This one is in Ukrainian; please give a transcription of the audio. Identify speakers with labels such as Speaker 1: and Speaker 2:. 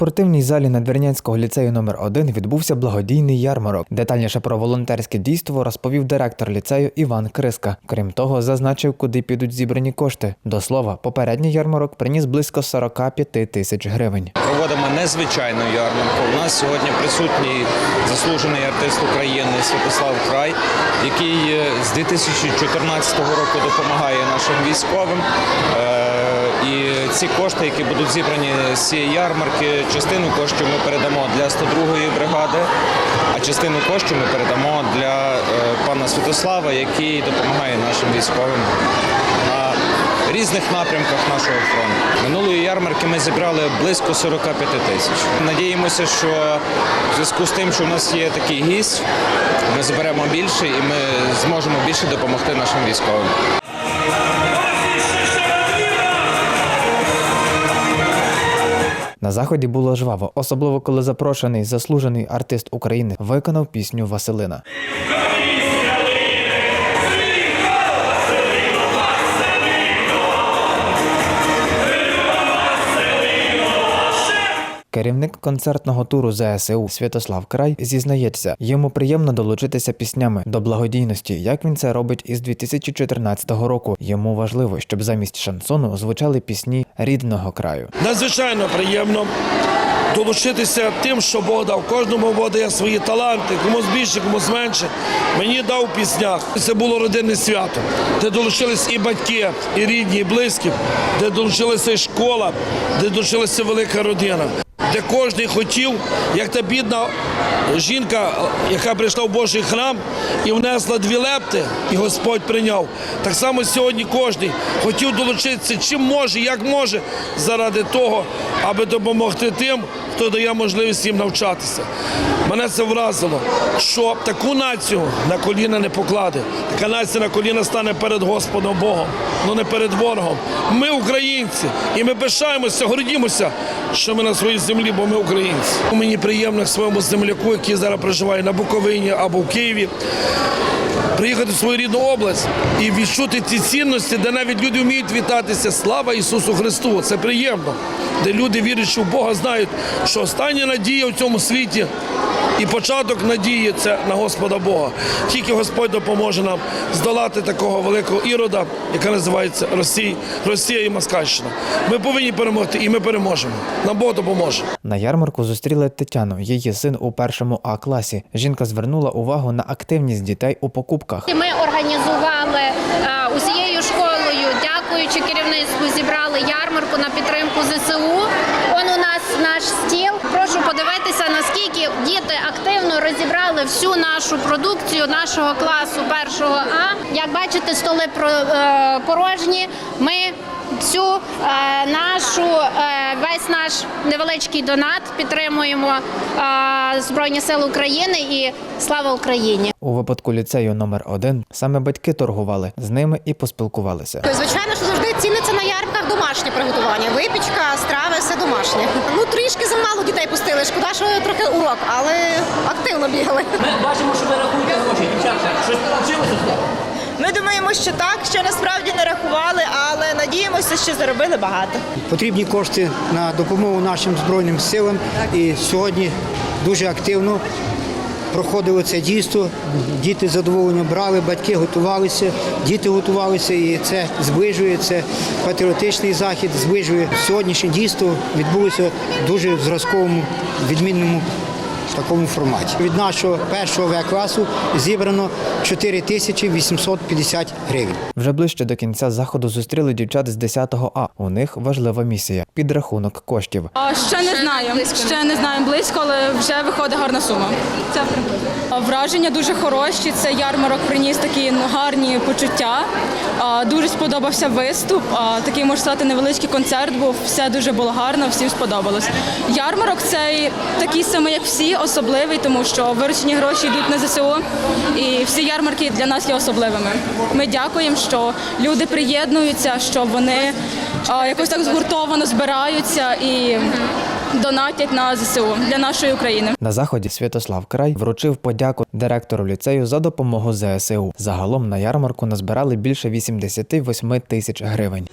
Speaker 1: спортивній залі Надвірнянського ліцею номер 1 відбувся благодійний ярмарок. Детальніше про волонтерське дійство розповів директор ліцею Іван Криска. Крім того, зазначив, куди підуть зібрані кошти. До слова, попередній ярмарок приніс близько 45 тисяч гривень.
Speaker 2: Проводимо незвичайну ярмарку. У нас сьогодні присутній заслужений артист України Святослав Край, який е, з 2014 року допомагає нашим військовим. Е, І ці кошти, які будуть зібрані з цієї ярмарки, частину коштів ми передамо для 102-ї бригади, а частину коштів ми передамо для е, пана Святослава, який допомагає нашим військовим на різних напрямках нашого фронту. Минулої ярмарки ми зібрали близько 45 тисяч. Надіємося, що в зв'язку з тим, що в нас є такий гість, ми зберемо більше і ми зможемо більше допомогти нашим військовим.
Speaker 1: Заході було жваво, особливо коли запрошений заслужений артист України виконав пісню Василина. Керівник концертного туру ЗСУ Святослав Край зізнається, йому приємно долучитися піснями до благодійності, як він це робить із 2014 року. Йому важливо, щоб замість шансону звучали пісні рідного краю.
Speaker 3: Надзвичайно приємно долучитися тим, що Бог дав. Кожному Бог дає свої таланти, комусь більше, комусь менше. Мені дав в піснях. Це було родинне свято, де долучились і батьки, і рідні, і близькі, де долучилася і школа, де долучилася велика родина. Де кожен хотів, як та бідна жінка, яка прийшла в Божий храм і внесла дві лепти, і Господь прийняв. Так само сьогодні кожен хотів долучитися, чим може, як може, заради того, аби допомогти тим, хто дає можливість їм навчатися. Мене це вразило, що таку націю на коліна не покладе. Така нація на коліна стане перед Господом Богом, але не перед ворогом. Ми українці, і ми пишаємося, гордімося, що ми на своїй землі, бо ми українці. Мені приємно своєму земляку, який зараз проживає на Буковині або в Києві. Приїхати в свою рідну область і відчути ті цінності, де навіть люди вміють вітатися. Слава Ісусу Христу! Це приємно, де люди вірячи в Бога, знають, що остання надія в цьому світі і початок надії це на Господа Бога. Тільки Господь допоможе нам здолати такого великого ірода, яка називається Росія, Росія і Москальщина. Ми повинні перемогти, і ми переможемо. Нам Бог допоможе.
Speaker 1: На ярмарку зустріли Тетяну, її син у першому А класі. Жінка звернула увагу на активність дітей у покупках.
Speaker 4: Ми організували е, усією школою, дякуючи керівництву, зібрали ярмарку на підтримку ЗСУ. Он у нас наш стіл. Прошу подивитися, наскільки діти активно розібрали всю нашу продукцію нашого класу першого А. Як бачите, столи е, порожні. Ми всю е, нашу е, весь наш невеличкий донат підтримуємо е, Збройні Сили України і слава Україні.
Speaker 1: У випадку ліцею номер 1 саме батьки торгували з ними і поспілкувалися.
Speaker 5: Звичайно, що завжди ціниться на ярмарках домашнє приготування. Випічка, страви, все домашнє. Ну трішки замало дітей пустили. Шкода, що трохи урок, але активно бігали.
Speaker 6: Ми бачимо, що ви рахуєте гроші, дівчатка. Щось вийшло?
Speaker 7: Ми думаємо, що так, що насправді не рахували, але надіємося, що заробили багато.
Speaker 8: потрібні кошти на допомогу нашим збройним силам. І сьогодні дуже активно проходило це дійство. Діти з задоволенням брали, батьки готувалися, діти готувалися, і це зближує. Це патріотичний захід, зближує сьогоднішнє дійство. Відбулося в дуже зразковому відмінному. Такому форматі від нашого першого В класу зібрано 4 тисячі 850 гривень.
Speaker 1: Вже ближче до кінця заходу зустріли дівчат з 10-го А. У них важлива місія підрахунок коштів.
Speaker 9: А, Ще не знаємо. Ще не знаємо близько, але вже виходить гарна сума. Це враження дуже хороші. Це ярмарок приніс такі ну, гарні почуття. Дуже сподобався виступ. Такий можна сказати, невеличкий концерт був. Все дуже було гарно, всім сподобалось. Ярмарок цей такий самий, як всі, особливий, тому що виручені гроші йдуть на ЗСУ, і всі ярмарки для нас є особливими. Ми дякуємо, що люди приєднуються, що вони якось так згуртовано збираються і донатять на ЗСУ для нашої України.
Speaker 1: На заході Святослав Край вручив подяку директору ліцею за допомогу ЗСУ. Загалом на ярмарку назбирали більше 88 тисяч гривень.